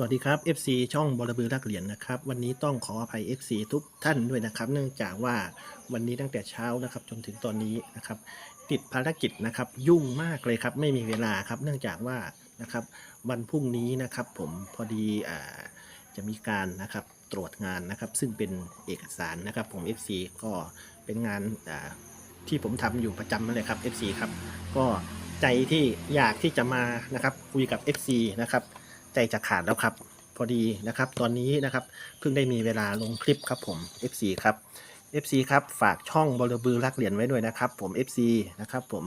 สวัสดีครับ FC ช่องบอระบือรักเหรียญนะครับ วันนี้ต้องขออภัย FC ทุกท่านด้วยนะครับ เนื่องจากว่าวันนี้ตั้งแต่เช้านะครับ จนถึงตอนนี้นะครับ ติดภารกิจนะครับ ยุ่งมากเลยครับ ไม่มีเวลาครับ เนื่องจากว่านะครับ วันพรุ่งนี้นะครับ ผมพอดีอ่าจะมีการนะครับตรวจงานนะครับ ซึ่งเป็นเอกสารนะครับ ผม FC ก็เป็นงานอ่าที่ผมทำอยู่ประจำนั่นเลยครับ FC ครับก็ใจที่อยากที่จะมานะครับ คุยกับ FC นะครับ ใจจะขาดแล้วครับ พอดีนะครับ ตอนนี้นะครับเพิ่งได้มีเวลาลงคลิปครับผม FC ครับ FC ครับฝากช่องบอลบือรักเหรียญไว้ด้วยนะครับผม FC นะครับผม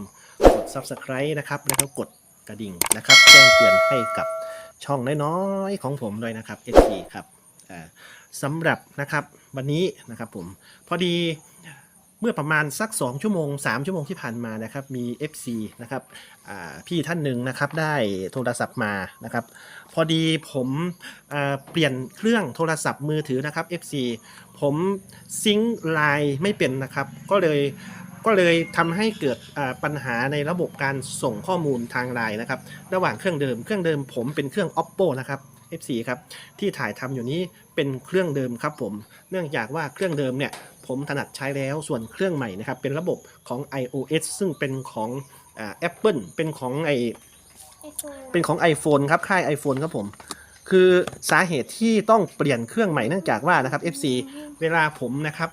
กด Subscribe นะครับแล้วก็กดกระดิ่งนะครับแจ้งเตือนให้กับช่องน้อยๆของผมด้วยนะครับ FC ครับสำหรับนะครับวันนี้นะครับผมพอดี เมื่อประมาณสัก 2 ชั่วโมง 3 ชั่วโมงที่ผ่านมานะครับมี FC นะครับพี่ท่านหนึ่งนะครับได้โทรศัพท์มานะครับ พอดีผมเปลี่ยนเครื่องโทรศัพท์มือถือนะครับ FC ผมซิงค์ไลน์ไม่เป็นนะครับ ก็เลยก็เลยทำให้เกิดปัญหาในระบบการส่งข้อมูลทางไลน์นะครับ ระหว่างเครื่องเดิมเครื่องเดิมผมเป็นเครื่อง oppo นะครับ F4 ครับที่ถ่ายทำอยู่นี้เป็นเครื่องเดิมครับผม เนื่องจากว่าเครื่องเดิมเนี่ยผมถนัดใช้แล้วส่วนเครื่องใหม่นะครับเป็นระบบของ iOS ซึ่งเป็นของอ่า Apple เป็นของไอเป็นของ iPhone ครับค่าย iPhone ครับผมคือสาเหตุที่ต้องเปลี่ยนเครื่องใหม่เนื่องจากว่านะครับ FC เวลาผมนะครับ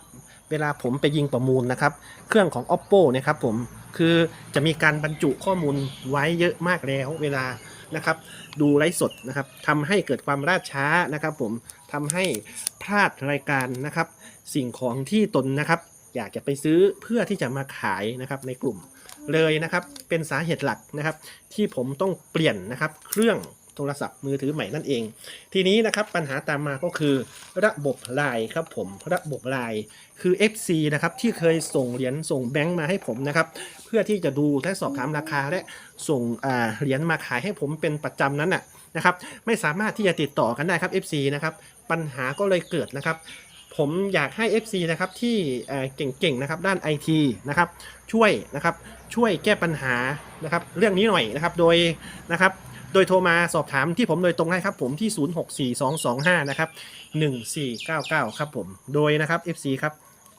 เวลาผมไปยิงประมูลนะครับ เครื่องของ oppo เนะครับผมคือจะมีการบรรจุข้อมูลไว้เยอะมากแล้ว เวลา นะครับ ดูไลฟ์สดนะครับทำให้เกิดความล่าช้านะครับ ผมทำให้พลาดรายการนะครับ สิ่งของที่ตนนะครับ อยากจะไปซื้อเพื่อที่จะมาขายนะครับในกลุ่มเลยนะครับ เป็นสาเหตุหลักนะครับ ที่ผมต้องเปลี่ยนนะครับ เครื่อง โทรศัพท์มือถือใหม่นั่นเอง ทีนี้นะครับปัญหาตามมาก็คือ ระบบไลน์ครับผมระบบไลน์คือ FC นะครับที่เคยส่งเหรียญส่งแบงค์มาให้ผมนะครับเพื่อที่จะดูและสอบถามราคาและส่งเหรียญมาขายให้ผมเป็นประจำนั้นน่ะนะครับไม่สามารถที่จะติดต่อกันได้ครับ FC นะครับปัญหาก็เลยเกิดนะครับผมอยากให้ FC นะครับที่เอ่อเก่งๆนะครับด้าน IT นะครับช่วยนะครับช่วยแก้ปัญหานะครับเรื่องนี้หน่อยนะครับโดยนะครับ โดยโทรมาสอบถามที่ผมโดยตรงให้ครับผมที่ 064225 นะครับ 1499 ครับผม โดยนะครับ FC ครับ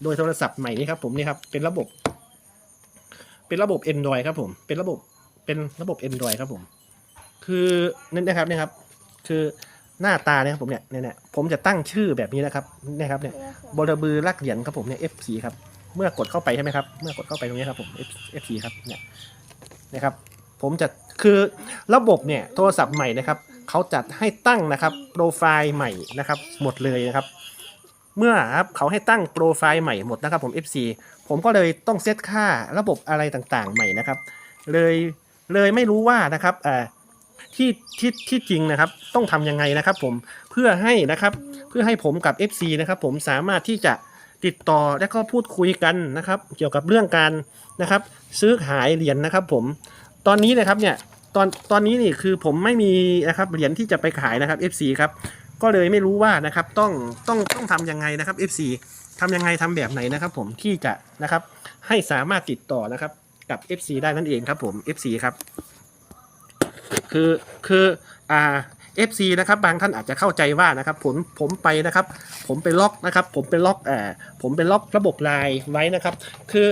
โดยโทรศัพท์ใหม่นี้ครับผมนี่ครับ เป็นระบบ เป็นระบบ Android ครับผม เป็นระบบ เป็นระบบ Android ครับผม คือนี่นะครับนี่ครับ คือหน้าตาเนี่ยครับผมเนี่ยเนี่ยผมจะตั้งชื่อแบบนี้นะครับเนี่ยครับเนี่ยบรบือรักเหรียญครับผมเนี่ย F4 ครับ เมื่อกดเข้าไปใช่ไหมครับ เมื่อกดเข้าไปตรงนี้ครับผม F F4 ครับเนี่ยนะครับ ผมจะ คือระบบเนี่ยโทรศัพท์ใหม่นะครับเขาจัดให้ตั้งนะครับโปรไฟล์ใหม่นะครับหมดเลยนะครับ เมื่อครับเขาให้ตั้งโปรไฟล์ใหม่หมดนะครับผม FC ผมก็เลยต้องเซตค่าระบบอะไรต่างๆ ใหม่นะครับ เลยเลยไม่รู้ว่านะครับอ่าที่ที่ที่จริงนะครับต้องทำยังไงนะครับผมเพื่อให้นะครับเพื่อให้ผมกับ FC นะครับผมสามารถที่จะติดต่อและก็พูดคุยกันนะครับ เกี่ยวกับเรื่องการนะครับ ซื้อขายเหรียญนะครับผม ตอนนี้นะครับเนี่ยตอนตอนนี้นี่คือผมไม่มีนะครับเหรียญที่จะไปขายนะครับ FC ครับก็เลยไม่รู้ว่านะครับต้องต้องต้องทำยังไงนะครับ FC ทำยังไงทำแบบไหนนะครับ ผมที่จะนะครับให้สามารถติดต่อนะครับ กับ FC ได้นั่นเองครับผม FC ครับ คือคืออ่า FC นะครับบางท่านอาจจะเข้าใจว่านะครับ ผมผมไปนะครับ ผมไปล็อกนะครับ ผมไปล็อกอ่าผมไปล็อกระบบไลน์ไว้นะครับ คือ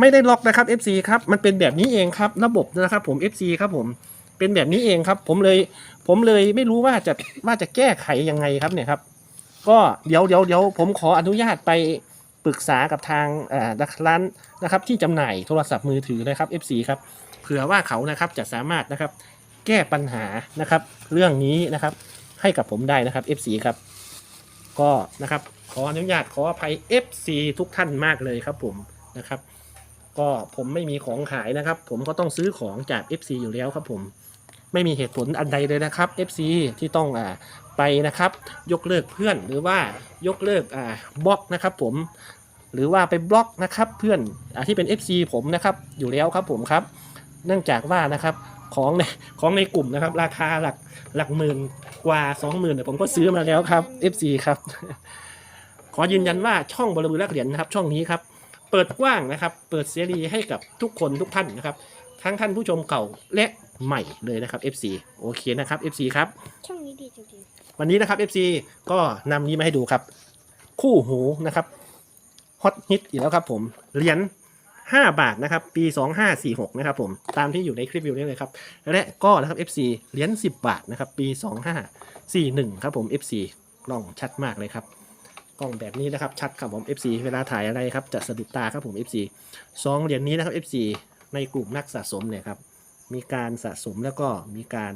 ไม่ได้ล็อกนะครับ FC ครับมันเป็นแบบนี้เองครับ ระบบนะครับผม FC ครับผมเป็นแบบนี้เองครับ ผมเลยผมเลยไม่รู้ว่าจะว่าจะแก้ไขยังไงครับเนี่ยครับ ก็เดี๋ยวเดี๋ยวเดี๋ยวผมขออนุญาตไปปรึกษากับทางร้านนะครับ ที่จำหน่ายโทรศัพท์มือถือนะครับ FC ครับเผื่อว่าเขานะครับจะสามารถนะครับ แก้ปัญหานะครับ เรื่องนี้นะครับ ให้กับผมได้นะครับ FC ครับ ก็นะครับ ขออนุญาตขออภัย FC ทุกท่านมากเลยครับผมนะครับ ก็ผมไม่มีของขายนะครับ ผมก็ต้องซื้อของจาก FC อยู่แล้วครับผมไม่มีเหตุผลอันใดเลยนะครับ FC ที่ต้องอ่าไปนะครับ ยกเลิกเพื่อนหรือว่ายกเลิกอ่าบล็อกนะครับ ผมหรือว่าไปบล็อกนะครับเพื่อนอที่เป็น FC ผมนะครับอยู่แล้วครับผมครับ เนื่องจากว่านะครับของในของในกลุ่มนะครับ ราคาหลักหลักหมื่นกว่าสองหมื่นเนี่ยผมก็ซื้อมาแล้วครับ FC ครับ ขอยืนยันว่าช่องบริบูรณ์แลกเหรียญนะครับ ช่องนี้ครับ ปิดกว้างนะครับ เปิดเสรีให้กับทุกคนทุกท่านนะครับ ทั้งท่านผู้ชมเก่าและใหม่เลยนะครับ FC โอเคนะครับ FC ครับ ช่องนี้ดีจริงวันนี้นะครับ FC ก็นำนี้มาให้ดูครับ คู่หูนะครับฮอตฮิตอีกแล้วครับผมเหรียญ5 บาทนะครับ ปี 2546 นะครับผมตามที่อยู่ในคลิปวิวนี้เลยครับ และก็นะครับ FC เหรียญ10 บาทนะครับ ปี 2541 ครับผม FC กล้องชัดมากเลยครับ กล้องแบบนี้นะครับ ชัดครับผม FC เวลาถ่ายอะไรครับจะสะดุดตาครับผม FC สองเหรียญนี้นะครับ FC ในกลุ่มนักสะสมเนี่ยครับมีการสะสมแล้วก็มีการ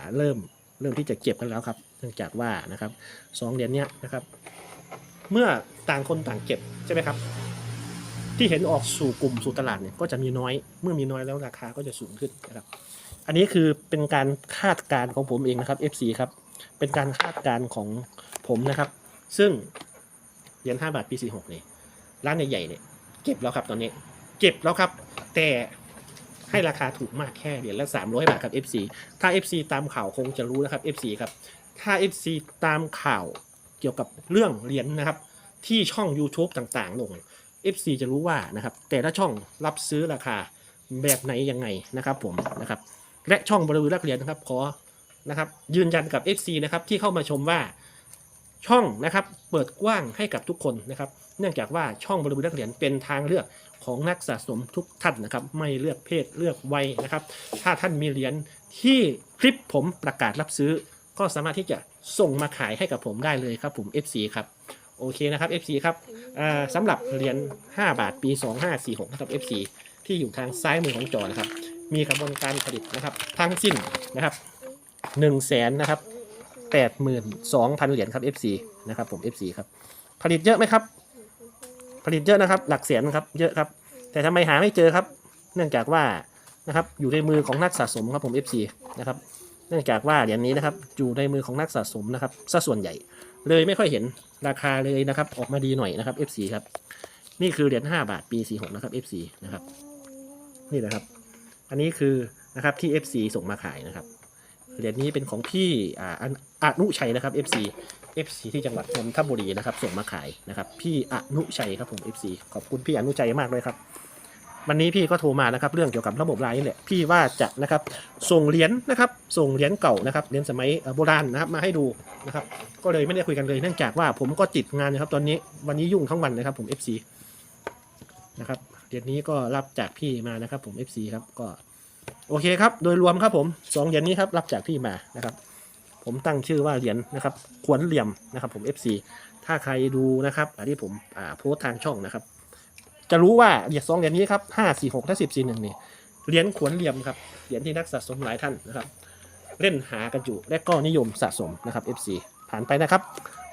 าเริ่มเริ่มที่จะเก็บกันแล้วครับ เนื่องจากว่านะครับสองเหรียญเนี้ยนะครับ เมื่อต่างคนต่างเก็บใช่ไหมครับ ที่เห็นออกสู่กลุ่มสู่ตลาดเนี่ยก็จะมีน้อย เมื่อมีน้อยแล้วราคาก็จะสูงขึ้นนะครับ อันนี้คือเป็นการคาดการณ์ของผมเองนะครับ FC ครับ เป็นการคาดการณ์ของผมนะครับ ซึ่งเหรียญ5บาทปี46นี่ร้านใหญ่ๆเนี่ยเก็บแล้วครับตอนนี้เก็บแล้วครับ แต่ให้ราคาถูกมากแค่เหรียญละ300บาทครับ FC ถ้า FC ตามข่าวคงจะรู้นะครับ FC ครับถ้า FC ตามข่าวเกี่ยวกับเรื่องเหรียญนะครับ ที่ช่อง YouTube ต่างๆ ลง FC จะรู้ว่านะครับ แต่ละช่องรับซื้อราคาแบบไหนยังไงนะครับผมนะครับและช่องบริวารรักเหรียญนะครับขอนะครับยืนยันกับ FC นะครับที่เข้ามาชมว่า ช่องนะครับเปิดกว้างให้กับทุกคนนะครับเนื่องจากว่าช่องบริวารนักเหรียญเป็นทางเลือกของนักสะสมทุกท่านนะครับ ไม่เลือกเพศเลือกวัยนะครับ ถ้าท่านมีเหรียญที่คลิปผมประกาศรับซื้อ ก็สามารถที่จะส่งมาขายให้กับผมได้เลยครับผม FC ครับโอเคนะครับ FC ครับอ่าสำหรับเหรียญ5บาทปี 2546นะครับ FC ที่อยู่ทางซ้ายมือของจอนะครับ มีกระบวนการผลิตนะครับทั้งสิ้นนะครับ1นึ่งแสนนะครับ แปดหมื่นสองพันเหรียญครับ FC นะครับผม FC ครับ ผลิตเยอะไหมครับ ผลิตเยอะนะครับ หลักแสนครับ เยอะครับ แต่ทำไมหาไม่เจอครับ เนื่องจากว่านะครับ อยู่ในมือของนักสะสมครับผม FC นะครับ เนื่องจากว่าเหรียญนี้นะครับ อยู่ในมือของนักสะสมนะครับซะส่วนใหญ่ เลยไม่ค่อยเห็นราคาเลยนะครับ ออกมาดีหน่อยนะครับ FC ครับ นี่คือเหรียญ5บาทปี 46 นะครับ FC นะครับ นี่นะครับ อันนี้คือนะครับที่ FC ส่งมาขายนะครับ เหรียญนี้เป็นของพี่อ่า อนุชัยนะครับ FC FC ที่จังหวัดนนทบุรีนะครับ ส่งมาขายนะครับ พี่อนุชัยครับผม FC ขอบคุณพี่อนุชัยมากเลยครับ วันนี้พี่ก็โทรมานะครับ เรื่องเกี่ยวกับระบบไลน์นี่แหละพี่ว่าจะนะครับ ส่งเหรียญนะครับ ส่งเหรียญเก่านะครับเหรียญสมัยโบราณนะครับมาให้ดูนะครับ ก็เลยไม่ได้คุยกันเลยเนื่องจากว่าผมก็ติดงานนะครับ ตอนนี้วันนี้ยุ่งทั้งวันนะครับ ผม FC นะครับเหรียญนี้ก็รับจากพี่มานะครับ ผม FC ครับก็โอเคครับ โดยรวมครับผมสองเหรียญนี้ครับรับจากพี่มานะครับ ผมตั้งชื่อว่าเหรียญนะครับขวนเหลี่ยมนะครับผม FC ถ้าใครดูนะครับอันที่ผมอ่าโพสทางช่องนะครับ จะรู้ว่าเหรียญสองเหรียญนี้ครับห้าสี่หกและสิบสี่หนึ่งนี่เหรียญขวนเหลี่ยมครับเหรียญที่นักสะสมหลายท่านนะครับ เล่นหากันอยู่และก็นิยมสะสมนะครับ FC ผ่านไปนะครับ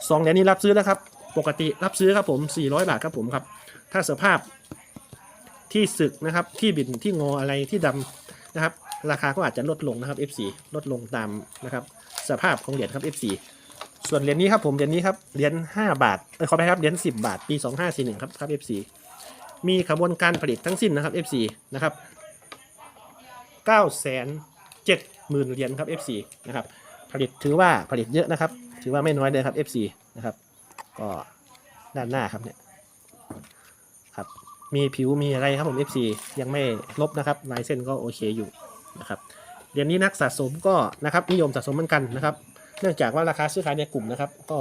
สองเหรียญนี้รับซื้อแล้วครับ ปกติรับซื้อครับผม 400 บาทครับผมครับ ถ้าสภาพที่สึกนะครับที่บินที่งออะไรที่ดำนะครับ ราคาก็อาจจะลดลงนะครับ FC ลดลงตามนะครับ สภาพของเหรียญครับ FC ส่วนเหรียญนี้ครับผมเหรียญนี้ครับเหรียญ5บาทเออขอไปครับเหรียญ10 บาท ปี 2541ครับครับ FC มีขบวนการผลิตทั้งสิ้นนะครับ FC นะครับ9แสน7หมื่นเหรียญครับ FC นะครับผลิตถือว่าผลิตเยอะนะครับ ถือว่าไม่น้อยเลยครับ FC นะครับก็ด้านหน้าครับเนี่ยครับมีผิวมีอะไรครับผม FC ยังไม่ลบนะครับลายเส้นก็โอเคอยู่นะครับ เหรียญนี้นักสะสมก็นะครับนิยมสะสมเหมือนกันนะครับ เนื่องจากว่าราคาซื้อขายในกลุ่มนะครับ ก็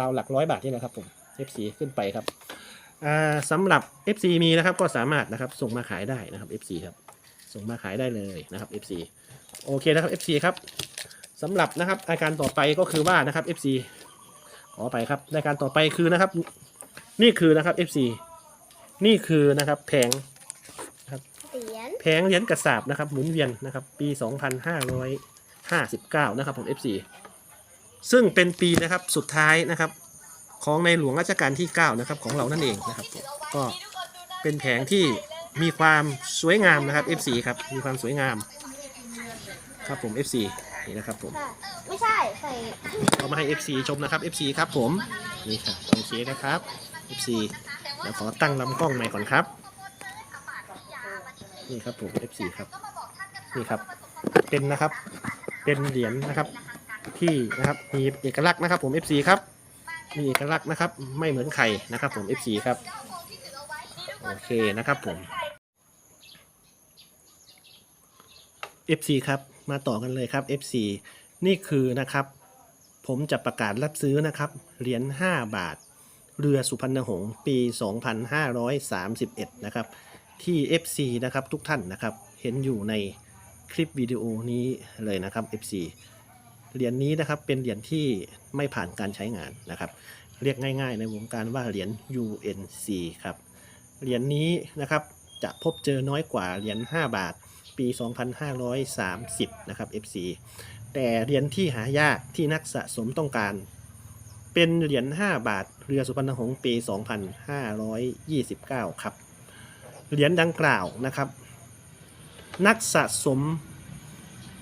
ราวๆหลักร้อยบาทนี่แหละครับผม FC ขึ้นไปครับอ่าสำหรับ FC มีนะครับก็สามารถนะครับส่งมาขายได้นะครับ FC ครับส่งมาขายได้เลยนะครับ FC โอเคนะครับ FC ครับสำหรับนะครับราการต่อไปก็คือว่านะครับ FC ขอไปครับรายการต่อไปคือนะครับ นี่คือนะครับ FC นี่คือนะครับแผง แผงเหรียญกระสาบนะครับหมุนเวียนนะครับปี 2559 นะครับผม FC ซึ่งเป็นปีนะครับสุดท้ายนะครับของในหลวงรัชกาลที่ 9 นะครับของเรานั่นเองนะครับผมก็เป็นแผงที่มีความสวยงามนะครับ FC ครับมีความสวยงามครับผม FC นี่นะครับผมไม่ใช่ใส่เอามาให้ FC ชมนะครับ FC ครับผมนี่ครับโอเคนะครับ FC เดี๋ยวขอตั้งลำกล้องใหม่ก่อนครับ นี่ครับผม FC ครับนี่ครับ เป็นนะครับ เป็นเหรียญนะครับ ที่นะครับมีเอกลักษณ์นะครับ ผม FC ครับ มีเอกลักษณ์นะครับ ไม่เหมือนใครนะครับ ผม FC ครับโอเคนะครับผม FC ครับมาต่อกันเลยครับ FC นี่คือนะครับ ผมจะประกาศรับซื้อนะครับเหรียญ5บาท เรือสุพรรณหงษ์ปี 2531 นะครับ ที่ FC นะครับทุกท่านนะครับเห็นอยู่ในคลิปวิดีโอนี้เลยนะครับ FC เหรียญนี้นะครับเป็นเหรียญที่ไม่ผ่านการใช้งานนะครับ เรียกง่าย ๆ ในวงการว่าเหรียญ UNC ครับเหรียญนี้นะครับจะพบเจอน้อยกว่าเหรียญ5บาทปี 2530 นะครับ FC แต่เหรียญที่หายากที่นักสะสมต้องการ เป็นเหรียญ5บาทเรือสุพรรณหงษ์ปี 2529 ครับ เหรียญดังกล่าวนะครับ นักสะสม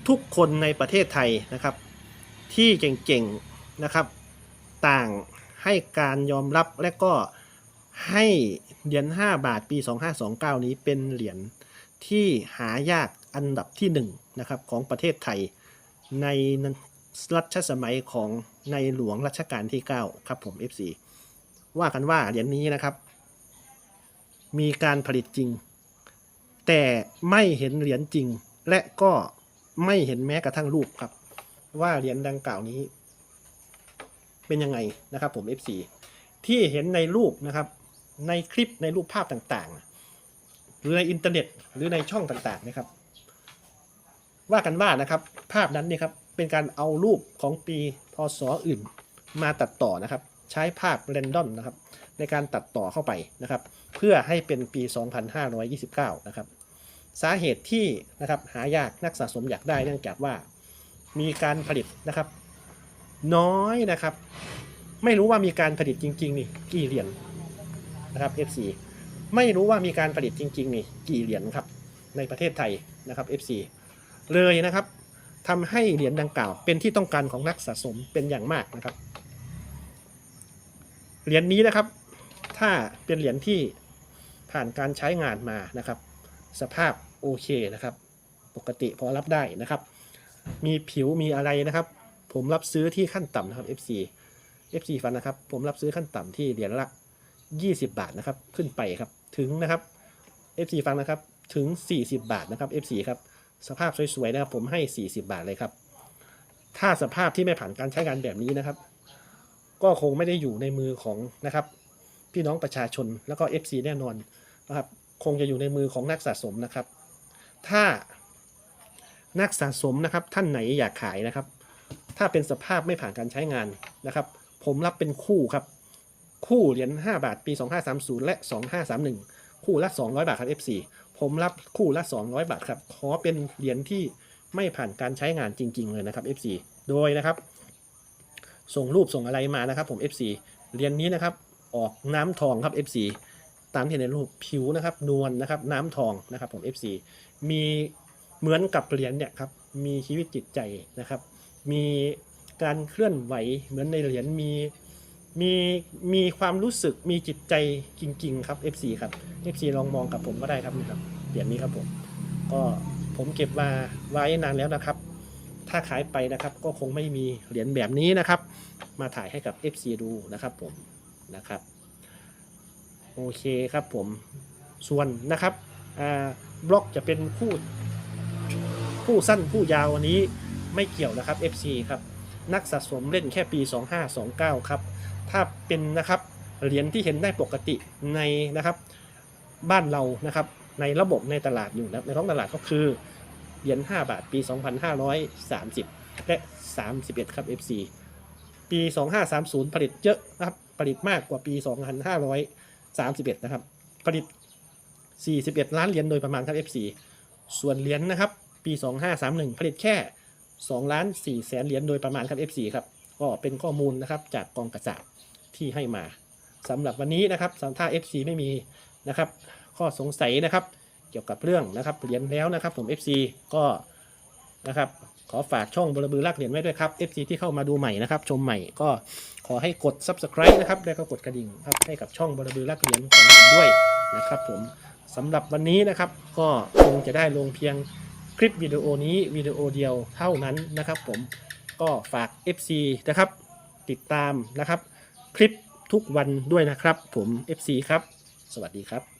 ทุกคนในประเทศไทยนะครับ ที่เก่งๆนะครับ ต่างให้การยอมรับและก็ให้เหรียญ5บาทปี 2529 นี้เป็นเหรียญที่หายากอันดับที่1นะครับของประเทศไทยในรัชสมัยของในหลวงรัชกาลที่ 9 ครับผม FC ว่ากันว่าเหรียญนี้นะครับ มีการผลิตจริง แต่ไม่เห็นเหรียญจริง และก็ไม่เห็นแม้กระทั่งรูปครับ ว่าเหรียญดังกล่าวนี้ เป็นยังไงนะครับผม FC ที่เห็นในรูปนะครับ ในคลิปในรูปภาพต่างๆ หรือในอินเทอร์เน็ต หรือในช่องต่างๆนะครับ ว่ากันว่านะครับ ภาพนั้นเนี่ยครับเป็นการเอารูปของปีพศอื่นมาตัดต่อนะครับ ใช้ภาพเรนดอมนะครับ ในการตัดต่อเข้าไปนะครับ เพื่อให้เป็นปี 2529 นะครับ สาเหตุที่นะครับหายากนักสะสมอยากได้เนื่องจากว่ามีการผลิตนะครับ น้อยนะครับ ไม่รู้ว่ามีการผลิตจริง ๆ นี่กี่เหรียญนะครับ FC ไม่รู้ว่ามีการผลิตจริง ๆ นี่กี่เหรียญครับ ในประเทศไทยนะครับ FC เลยนะครับทำให้เหรียญดังกล่าว เป็นที่ต้องการของนักสะสมเป็นอย่างมากนะครับเหรียญนี้นะครับ ถ้าเป็นเหรียญที่ ผ่านการใช้งานมานะครับ สภาพโอเคนะครับ ปกติพอรับได้นะครับ มีผิวมีอะไรนะครับ ผมรับซื้อที่ขั้นต่ำนะครับ FC FC ฟันนะครับ ผมรับซื้อขั้นต่ำที่เหรียญละ 20 บาทนะครับ ขึ้นไปครับ ถึงนะครับ FC ฟังนะครับ ถึง 40 บาทนะครับ FC ครับ สภาพสวยๆนะครับ ผมให้ 40 บาทเลยครับ ถ้าสภาพที่ไม่ผ่านการใช้งานแบบนี้นะครับ ก็คงไม่ได้อยู่ในมือของนะครับ พี่น้องประชาชนแล้วก็ FC แน่นอน นะครับคงจะอยู่ในมือของนักสะสมนะครับ ถ้านักสะสมนะครับท่านไหนอยากขายนะครับ ถ้าเป็นสภาพไม่ผ่านการใช้งานนะครับ ผมรับเป็นคู่ครับ คู่เหรียญ5บาทปี 2530 และ 2531 คู่ละ 200 บาทครับ FC ผมรับคู่ละ 200 บาทครับ ขอเป็นเหรียญที่ไม่ผ่านการใช้งานจริง ๆ เลยนะครับ FC โดยนะครับ ส่งรูปส่งอะไรมานะครับ ผม FC เหรียญนี้นะครับ ออกน้ำทองครับ FC ตามที่เห็นในรูปผิวนะครับ นวลนะครับ น้ำทองนะครับผม FC มีเหมือนกับเหรียญเนี่ยครับมีชีวิตจิตใจนะครับ มีการเคลื่อนไหวเหมือนในเหรียญมีมีมีความรู้สึกมีจิตใจจริง ๆ ครับ FC ครับ FC ลองมองกับผมก็ได้ครับนี่ครับเหรียญนี้ครับผม ก็ผมเก็บมาไว้นานแล้วนะครับ ถ้าขายไปนะครับก็คงไม่มีเหรียญแบบนี้นะครับ มาถ่ายให้กับ FC ดูนะครับผมนะครับ โอเคครับผมส่วนนะครับบล็อกจะเป็นคู่คู่สั้นคู่ยาววันนี้ไม่เกี่ยวนะครับ FC ครับนักสะสมเล่นแค่ปี 2529 ครับ ถ้าเป็นนะครับเหรียญที่เห็นได้ปกติในนะครับบ้านเรานะครับในระบบในตลาดอยู่นะในท้องตลาดก็คือเหรียญ5บาทปี 2530 และ 31 ครับ FC ปี 2530 ผลิตเยอะนะครับผลิตมากกว่าปี 31 นะครับ ผลิต 41 ล้านเหรียญโดยประมาณครับ FC ส่วนเหรียญนะครับ ปี 2531 ผลิตแค่2ล้าน4แสนเหรียญโดยประมาณครับ FC ครับ ก็เป็นข้อมูลนะครับจากกองกระสาบที่ให้มาสำหรับวันนี้นะครับสถ้า FC ไม่มีนะครับ ข้อสงสัยนะครับ เกี่ยวกับเรื่องนะครับเหรียญแล้วนะครับ ผม FC ก็นะครับขอฝากช่องบลบือลากเหรียญไว้ด้วยครับ FC ที่เข้ามาดูใหม่นะครับ ชมใหม่ก็ ขอให้กด Subscribe นะครับ แล้วก็กดกระดิ่งครับให้กับช่องบรบือลักเหรียญของผมด้วยนะครับผมสำหรับวันนี้นะครับ ก็คงจะได้ลงเพียงคลิปวิดีโอนี้วิดีโอเดียวเท่านั้นนะครับ ผมก็ฝาก FC นะครับ ติดตามนะครับ คลิปทุกวันด้วยนะครับ ผม FC ครับ สวัสดีครับ